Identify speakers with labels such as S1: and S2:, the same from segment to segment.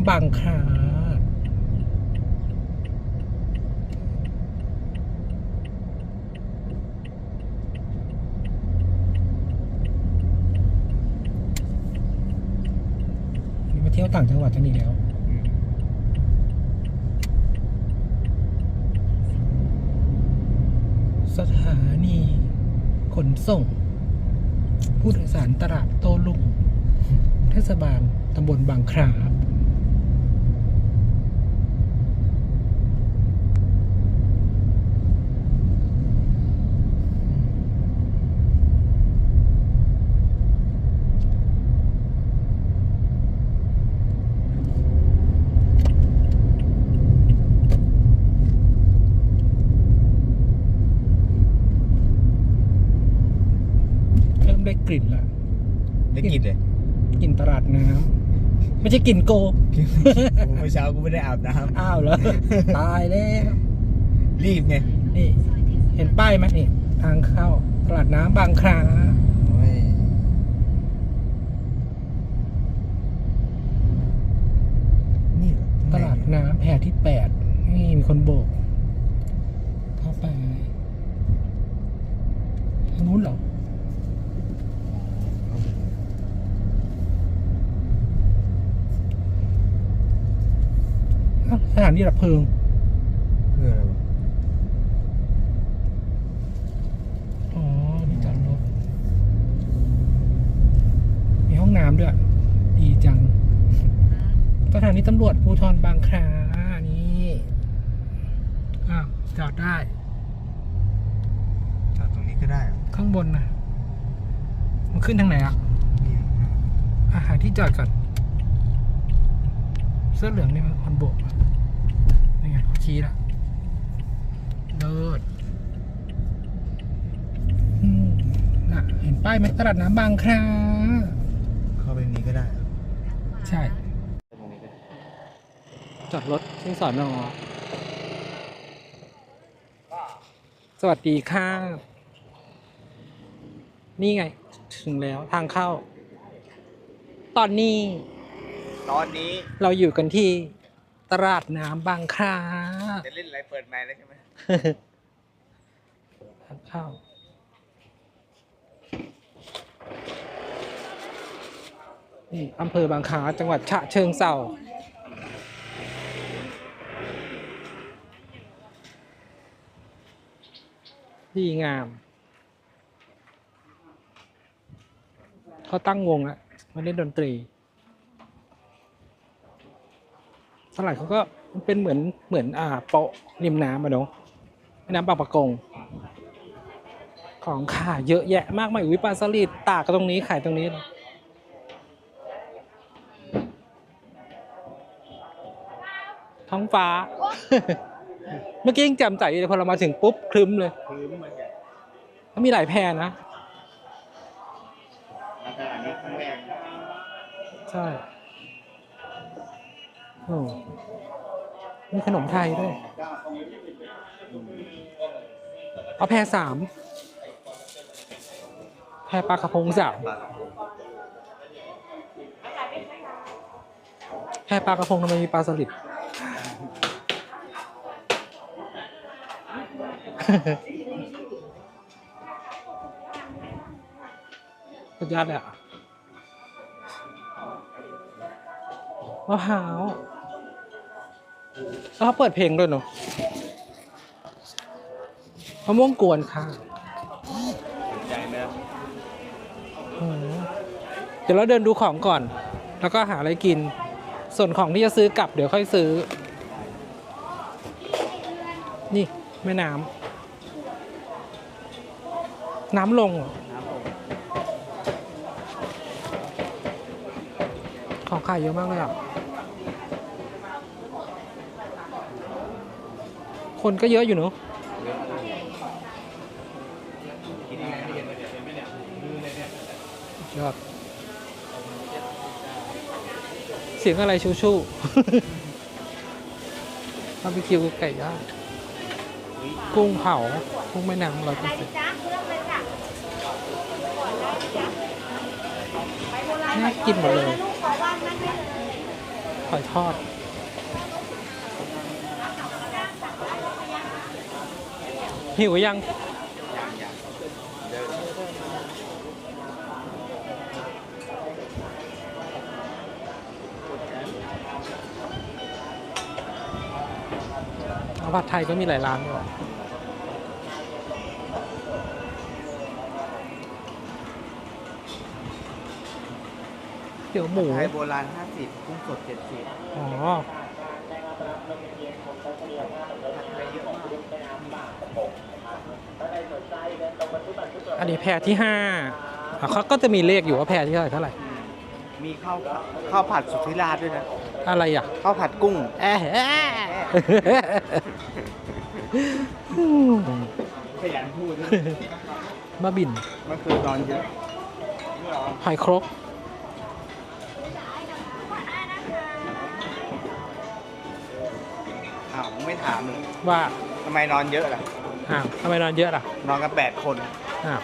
S1: ำบางครามาเที่ยวต่างจังหวัดกันอีกแล้วสถานีขนส่ง ผู้โดยสารตลาดโต้รุ่งเทศบาลตำบลบางครา กลิ่นละ
S2: ได้กลินเลย
S1: กลิ่นตลาดน้ำไม่ใช่กลิ่นโก
S2: เมื่อเช้ากูไม่ได้อาบน้
S1: อ้าวเหรอตายแล้วำ
S2: รีบไง
S1: นี่ เห็นป้ายไหมนี่ทางเข้าตลาดน้ำบางครา
S2: โอ้ยนี่เหรอ
S1: ตลาดน้ำแพรที่แปดนี่มีคนโบก เข้าไปทางนู้นเหรอ อ้าว สถานีดับเพลิง
S2: คืออะไรวะ
S1: อ๋อมีจอดรถมีห้องน้ำด้วย ดีจัง สถานีตำรวจภูธรบางครานี่อ้าวจอดได้
S2: จอดตรงนี้ก็ได้เหรอ
S1: ข้างบนนะมันขึ้นทางไหนอะ
S2: นี่
S1: อาหาที่จอดก่อน เสื้อเหลืองนี่มันคนโบกอะนี่ไงเขา ชี้ละเลิศอืมน่ะเห็นป้ายไหมตลาดน้ำบางครา
S2: เข้าไปนี้ก็ได้เหรอ
S1: ใช่ จอดรถที่สอนอสวัสดีค่ะ นี่ไง ถึงแล้วทางเข้า ตอนนี้
S2: ตอนนี้
S1: เราอยู่กันที่ ตลาดน้ำบางครา
S2: จะเล่นอะไรเปิดไมค์แล้วใช่ไหม
S1: ทางเข้านี่อำเภอบางคลาจังหวัดฉะเชิงเทราดีงาม เขาตั้งวงแล้วมาเล่นดนตรี สลัดเขาก็มันเป็นเหมือนเหมือนอ่าโปะริมน้ำอะเนาะแม่น้ำบางประกง ของขายเยอะแยะมากมายอุ้ยปลาสลิดตากก็ตรงนี้ขายตรงนี้เลยท้องฟ้า เมื่อกี้ยังแจำใจอยู่เลยพอเรามาถึงปุ๊บครึ้มเลย
S2: พื้นเหมือนกัน
S1: เขามีหลายแพรนะ
S2: แล้วก็อันนี้ครั้งแรก
S1: ใช่โอ้ มีขนมไทยด้วย เอาแพรสาม แพรปลากระพงสามแพรปลากระพงทำไมมีปลาสลิดสุดยอดเลยอะมะพร้าวแล้ว เขาเปิดเพลงด้วยเนาะมะม่วงกวนค่ะ
S2: ใจไหมครับ
S1: อืมเดี๋ยวเราเดินดูของก่อน แล้วก็หาอะไรกิน ส่วนของที่จะซื้อกลับเดี๋ยวค่อยซื้อ นี่แม่น้ำ น้ำลงเหรอ
S2: น้ำผม
S1: ของขายเยอะมากเลยอะ คนก็เยอะอยู่เนอะยอดเสียงอะไรชูชูบาร์บีคิวไก่ย่างกุ้งเผากุ้งแม่น้ำร้อยเปอร์เซ็นต์น่ากินหมดเลย
S3: ลูกขอว่างนั่งได้เลย
S1: หอยทอด หิวยัง
S4: อย่างอย่างเดิน
S1: เอาผัดไทยก็มีหลายร้านด้วยเดี๋ยวหมู
S4: ไทยโบราณ 50กุ้งสด 70
S1: อ๋อ อันนี้แพรที่ห้าอะเขาก็จะมีเลขอยู่ว่าแพรที่เท่าไหร่เท่าไหร่
S4: มีข้าวข้าวผัดสุทธิราชด้วยนะ
S1: อะไรอะ
S4: ข้าวผัดกุ้ง
S1: แอะแอะ
S4: ขยันพูด
S1: มาบิน
S4: มันคือนอนเยอะ
S1: หอยครก
S4: อ้าวไม่ถามเลย
S1: ว่า
S4: ทำไมนอนเยอะล่ะ
S1: อ้าวทำไมนอนเยอะล่ะ
S4: นอนกัน8คน
S1: อ้าว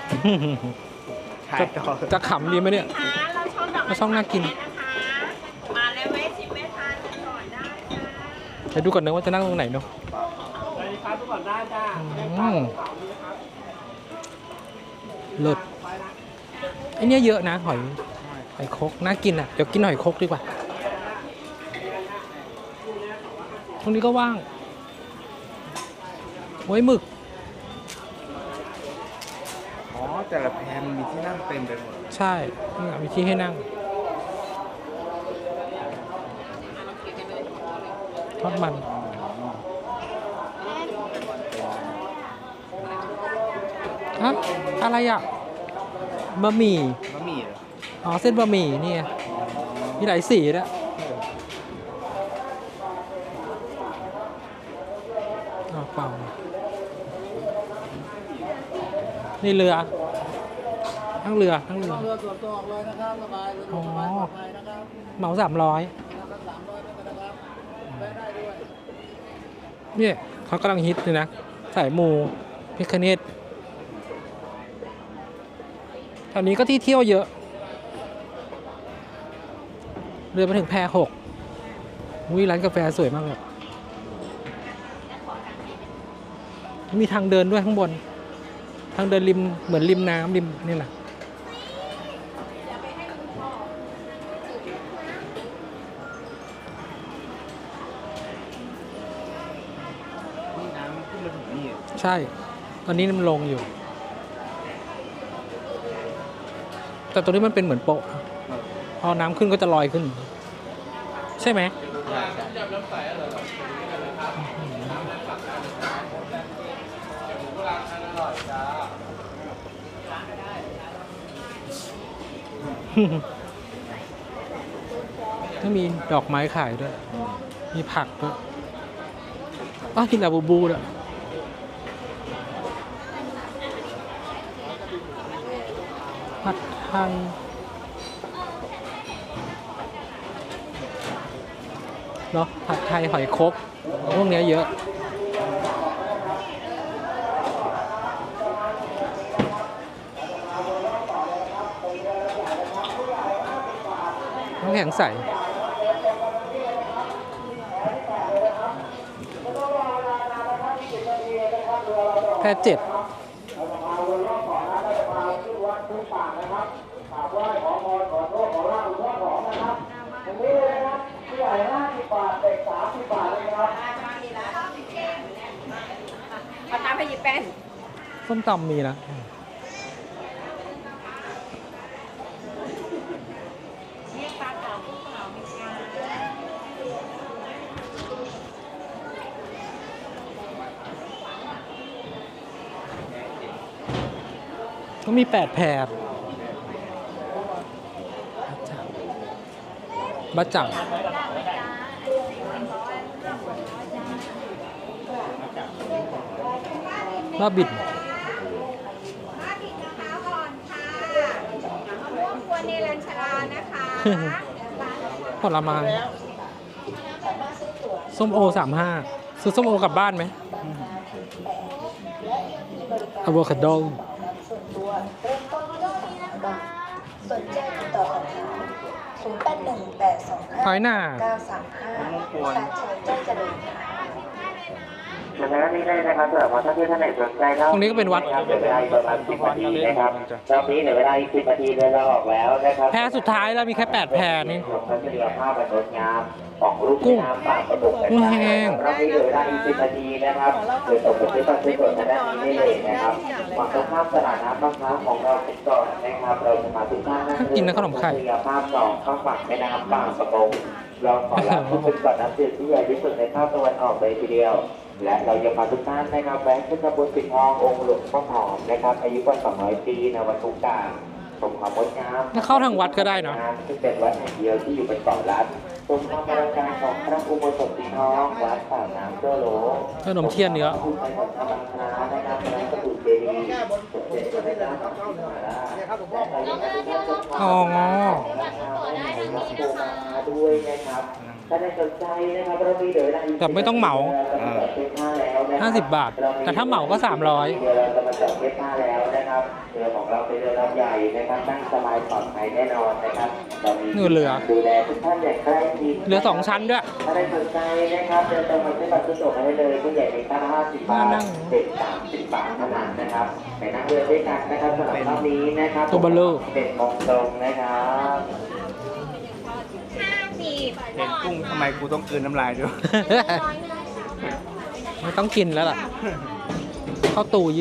S4: ถ่าย
S1: จะ
S4: ต่อ
S1: จะขำดีไหมเนี่ย
S5: ค่ะเราชอบดอก
S1: เราชอบน่ากิน
S5: นะคะมาแล้วแวะชิมแวะทานกันก่อนได้ค่ะ
S1: เดี๋ยวดูก่อนนะว่าจะนั่งตรงไหนเนาะอืมเลิศไอเนี้ยเยอะนะ หอยหอยครกน่ากินอะ เดี๋ยวกินหอยครกดีกว่าตรงนี้ก็ว่างโอ้ยหมึก
S4: แต่ละแพรมันมีที่นั่งเต็มไปหมด
S1: ใช่นี่มีที่ให้นั่งทอดมันอะอะไรอะ บะหมี่
S4: บะหมี่เหรอ
S1: อ๋อ เส้นบะหมี่นี่ไงมีหลายสีด้วยอ๋อเปล่า นี่เรือ ทั้งเรือทั้งเรือ
S6: เรือส่วนตัวออกเลยนะครับสบายเลย
S1: อ๋อ
S6: สบายปลอดภัยนะครับ
S1: เหมาสามร้อย
S6: นะครับสามร้อยนะครับแวะได้ด้วย
S1: เนี่ยเขากำลังฮิตเลยนะสายมูพิคเนตแถวนี้ก็ที่เที่ยวเยอะ เรือมาถึงแพหกวิร้านกาแฟสวยมากเลยมีทางเดินด้วยข้างบน ทางเดินริมเหมือนริมน้ำริมนี่แหละ
S4: นี่น้ำขึ้นมาถึงนี่
S1: ใช่ ตอนนี้มันลงอยู่ แต่ตรงนี้มันเป็นเหมือนโปะพอน้ำขึ้นก็จะลอยขึ้น ใช่ไหมก็มีดอกไม้ขายด้วย มีผักด้วยอ้าวกินลาบูบูด้วย ผัดไทยเนาะผัดไทยหอยครกพวกเนี้เยอะน้ำแข็งใสแค่เจ็ด
S5: เอาตามไปหยิบแป้น
S1: ส้มตำมีนะ
S5: นี่ปลาเก๋ากุ้งเก๋ามีปลา
S1: ก็มีแปดแพรบะจัง บะบิด
S5: มาผิดนะคะก่อนค่ะมะม่วงกวนเนรัญชรานะคะ
S1: ผลไม้ส้มโอสามห้าซื้อส้มโอกลับบ้านไหมอะโวคาโด
S7: สนใจติดต่อสอบถามศูนย์แปดหนึ่งแปดสองห้า
S1: น้อยหน่า
S7: เก้าสามห้าสารเฉลิมใจเจริญค่ะ
S2: ฉะนั้นนี่ได้นะครับสำหรับท่านที่ท่านไหนสนใจเล่า
S1: ตรงนี้ก็เป็นวัด
S2: ครับเดี๋ยวเวลาอีกประมาณสิบนาทีนะครับรอบนี้เดี๋ยวเวลาอีกสิบนาทีเดินเราออกแล้วนะครับ
S1: แพรสุดท้ายแล้วมีแค่8แพรนี่
S2: ชมทัศนียภาพอันงดงามของรูป
S1: กุ้ง
S2: น้ำป่าประดุกนะ
S1: กุ้ง
S2: ค
S1: แห้
S2: รับ
S1: ง
S2: รอบนี้เหลือเวลาอีกสิบนาทีนะครับเดี๋ยวส่งไปที่ตั้งที่เปิดทางด้านนี้ได้เลยนะครับฝั่งตรงข้ามตลาดน้ำบางพร้าวของเราเป็นก่อนนะครับเราจะมาทุกท่านนั่ง
S1: กินนะขนมไข่
S2: ทัศนียภาพสองข้างฝั่งแม่น้ำบางประกงเราขอรับผู้เป็นก่อนน้ำจืดที่ใหญ่ที่สุดในภาคตะวันออกเลยทีเดียว และเรายังพาทุกท่านนะครับแวะขึ้นขบวนปิดทององค์หลวงพ่อหอมนะครับ อายุกว่า200 ปีในวันทุกการชมความงดงาม
S1: แล้วเข้าทางวัดก็ได้เนอะ
S2: ซึ่งเป็นวัดแห่งเดียวที่อยู่บนเกาะลัดชมความอลังการของพระอุโบสถสีทองวัดปากน้ำเจ้าโหล
S1: ขนมเทียนเนื้อ
S2: คุณไปของพระบังคลานะครับพระสมุทรเจดีย์สมเด็จพระเจ้าตากสินมหาราช
S8: เนี่ยครับผมพ่อ
S2: และยังได้ชมความ
S1: อ๋อ
S2: ด้วยนะครับถ้าได้สนใจนะครับเรามีเดี๋ยวเวลาอีก
S1: แต่ไม่ต้องเหมา50บาทแต่ถ้าเหมาก็300
S2: เดี๋ยวเราจะมาจัดเก็บผ้า แล้วนะครับเรือของเราเป็นเรือลำใหญ่นะครับนั่งสบายปลอดภัยแน่นอนนะครับเรามี
S1: นู่นเรือ
S2: ดูแลทุกท่านอย่างใกล้ชิด
S1: เหลือสองชั้นด้วย
S2: ถ้าได้สนใจนะครับเดินตรงมาที่บัตรทุกส่งให้เลยผู้ใหญ่ในค่า50บาท
S1: นั่ง
S2: เด็ก30บาทเท่านั้นนะครับไปนั่งเรือด้วยกันนะครับสำหรับรอบนี้นะครับ
S1: ตัวเบลอ
S2: เป็นมงตรงนะครับ
S3: ห้าสิบ
S4: เห็นกุ้งทำไมกูต้องกลืนน้ำลายด้วย
S3: ร้อยหนึ่ง
S1: ไม่ต้องกินแล้วล่ะ เข้าตู้20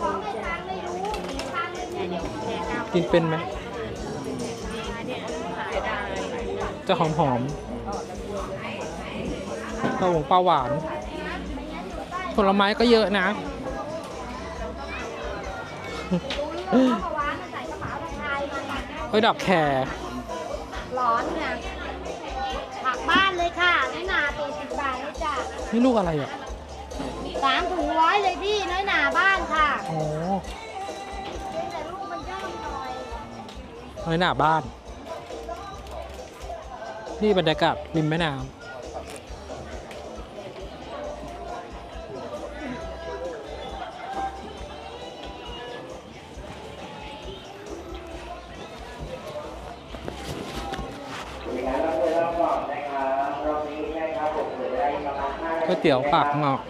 S3: ของไม่ทางไม่รู้ทางไม่รู้
S1: กินเป็นไหม จะหอมหอมๆปลาหวงปลาหวาน ผลไม้ก็เยอะนะ
S3: รู้เรื่องเขาวางใส่กระเป๋าไทยมา
S1: เฮ้ยดอกแคร
S3: ร้อนเนี่ยผักบ้านเลยค่ะน้อยหนาตีสิบบาทเลยจ้ะ
S1: นี่ลูกอะไรอะ
S3: สามถุงร้อยเลยพี่น้อยหนาบ้านค่ะ
S1: อ๋อ
S3: แต่ลูกมันย่อมหน่อย
S1: น้อยหน้าบ้าน นี่บรรยากาศริมแม่น้ำ ก๋วยเตี๋ยวปากงอก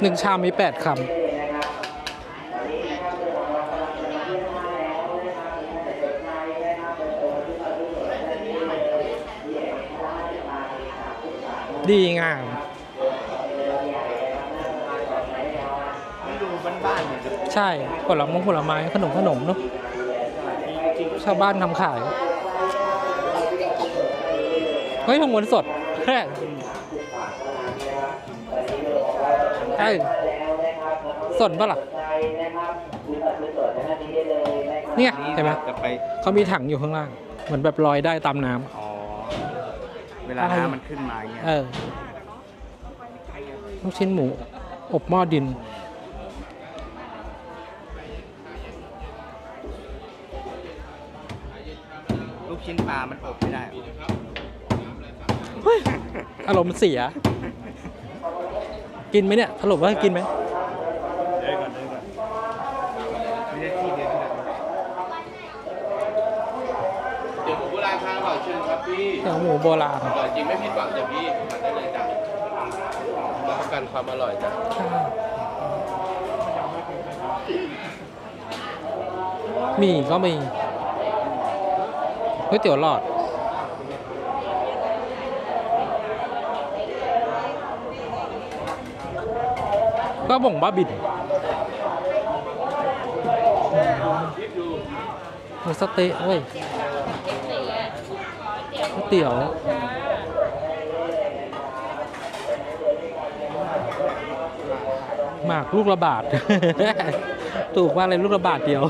S1: หนึ่งชามมีแปดคำดีงามใช่ผลไม้ผลไม้ขนมขนมเนาะชาวบ้านทำขาย เฮ้ยทองม้วนสดแค่ใช่สดปะล่ะเนี่ยเห็นไหม
S4: จะไป
S1: เขามีถังอยู่ข้างล่าง เหมือนแบบลอยได้ตามน้ำ
S4: อ๋อ เวลา
S1: อะไร
S4: น้ำมันขึ้นมาอย่างเงี้ย
S1: เออลูกชิ้นหมู อบหม้อดิน
S4: ลูกชิ้นปลามันอบไม่ได้
S1: อารมณ์เสีย กินไหมเนี่ยสรุปว่ากินไหม
S4: เดินก่อนเดินก่อนไม่ได้ที่เดินที่เดิน
S9: เดี๋ยวหมูโบราณทานอร่อยเชิญครับพี่
S1: เดี๋ยวหมูโบราณ
S9: อร่อยจริงไม่ผิดหวังจ้ะพี่ทานได้เลยจ้ะรับประกันความอร่อยจ้ะ
S1: มีก็มีก๋วยเตี๋ยวหลอด ก็บ่งบ้าบินหมูสะเต๊ะเว้ยก๋วยเตี๋ยวหมากลูกละบาทถูกมากเลยลูกละบาทเดียว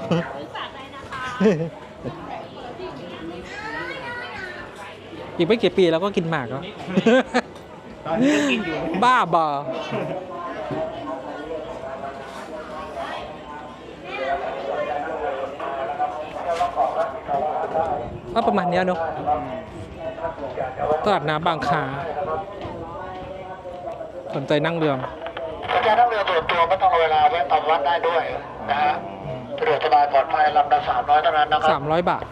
S1: อีกไม่กี่ปีแล้วก็กินหมากแล้ว
S4: ตอนนี้ก็กินอยู่
S1: บ้าบอ ก็ประมาณเนี้ยเนอะตลาดน้ำบางคาสนใจนั่งเรือ
S2: ถ้าจะนั่งเรือส่วนตัวก็ต้องเอาเวลาแวะตามวัดได้ด้วยนะฮะะ
S8: ดวกสบายปลอดภัยลำละสามร้อยเท่านั้นนะครับ
S1: สามร้อยบาท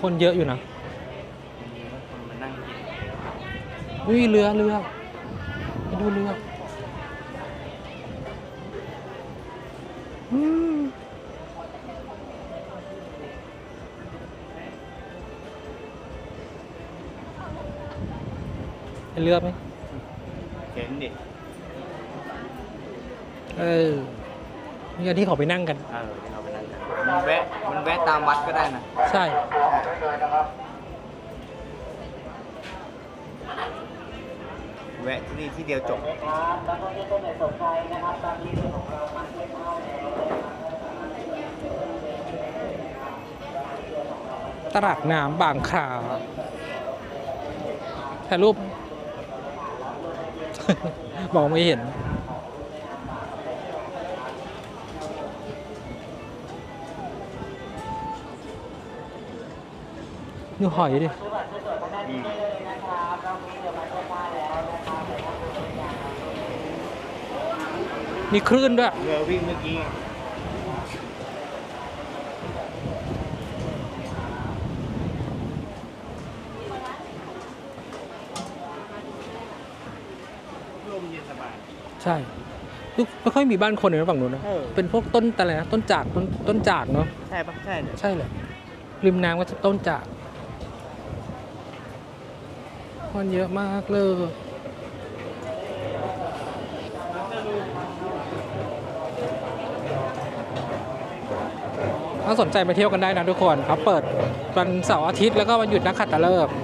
S1: คนเยอะอยู่นะ
S4: มันนั่งกิน
S1: อุ้ยเรือเรือไปดูเรืออื เห็นเรือไหม
S4: เห็นดิ
S1: เออนี่กันที่เขาไปนั่งกัน
S4: เออเราไปนั่งกันมันแวะมันแวะตามวัดก็ได้นะ
S1: ใช่
S4: แวะที่นี่ที่เดียวจบ
S1: ตลาดน้ำบางคราถ่ายรูป บอกไม่เห็นดูหอยดิมีคลื่นด้วย
S4: เรือวิ่งเมื่อกี้ ลมเย็นสบาย
S1: ใช่ลูกไม่ค่อยมีบ้านคนในฝั่งนู้นนะ
S4: เออ
S1: เป็นพวกต้นอะไรนะต้นจากต้นต้นจากเนาะ
S4: ใช่ปะใช่เลย
S1: ใช่เลยริมน้ำก็จะต้นจากคนเยอะมากเลย ถ้าสนใจมาเที่ยวกันได้นะทุกคนเขาเปิดวันเสาร์อาทิตย์แล้วก็วันหยุดนักขัตฤกษ์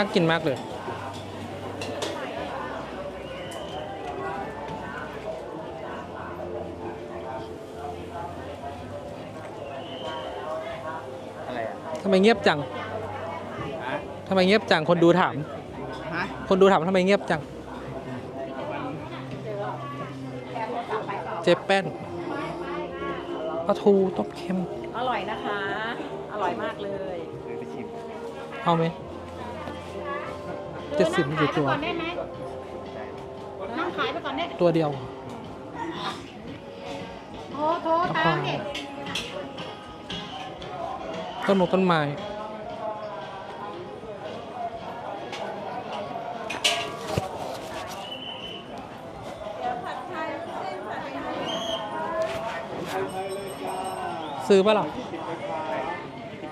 S1: น่ากินมากเลย
S4: อะไรอะ
S1: ทำไมเงียบจัง
S4: ฮะ
S1: ทำไมเงียบจัง คนดูถาม
S4: ฮะ
S1: คนดูถามทำไมเงียบจัง เจ๊แป้นปลาทูต้มเค็ม
S5: อร่อยนะคะ อร่อยมากเลย
S4: ไปชิม
S1: เอาไหม เจ็ดสิบกี่ตัว
S3: ก่อนได้ไหมนั่งขายไปก่อนได้
S1: ตัวเดียว
S3: โทรโทรตามเด็ก
S1: ต้นมงต้นไม้ซื้อป่ะล่ะ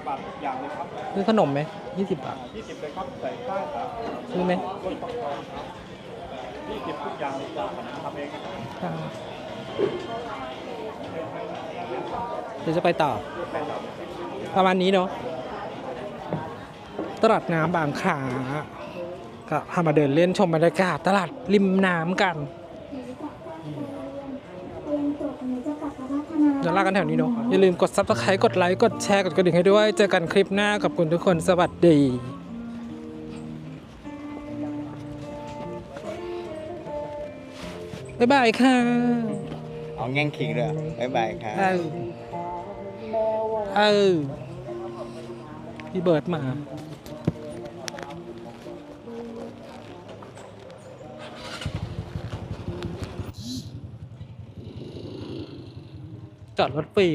S4: บาทอย่างเลยครับ
S1: ซื้อขนมไหม ยี่สิบบาท
S4: ยี่สิบเลยครับใส่ข้าวครับ
S1: ซื้อไหม
S4: ต้นตอกทองครับยี่สิบทุกอย่างเลยจ้าทำเอง
S1: อ่าเดี๋ยวจะไปต่อ ประมาณนี้เนาะตลาดน้ำบางขาก็พามาเดินเล่นชมบรรยากาศตลาดริมน้ำกัน เดี๋ยวลากันแถวนี้เนาะอย่าลืมกด subscribe กดไลค์กดแชร์กดกระดิ่งให้ด้วย เจอกันคลิปหน้าขอบคุณทุกคนสวัสดีบ๊ายบายค่ะ
S4: เอาแง่งขิงเลยบ๊ายบายครับ
S1: เออ เออ พี่เบิร์ดมา จอดรถฟรี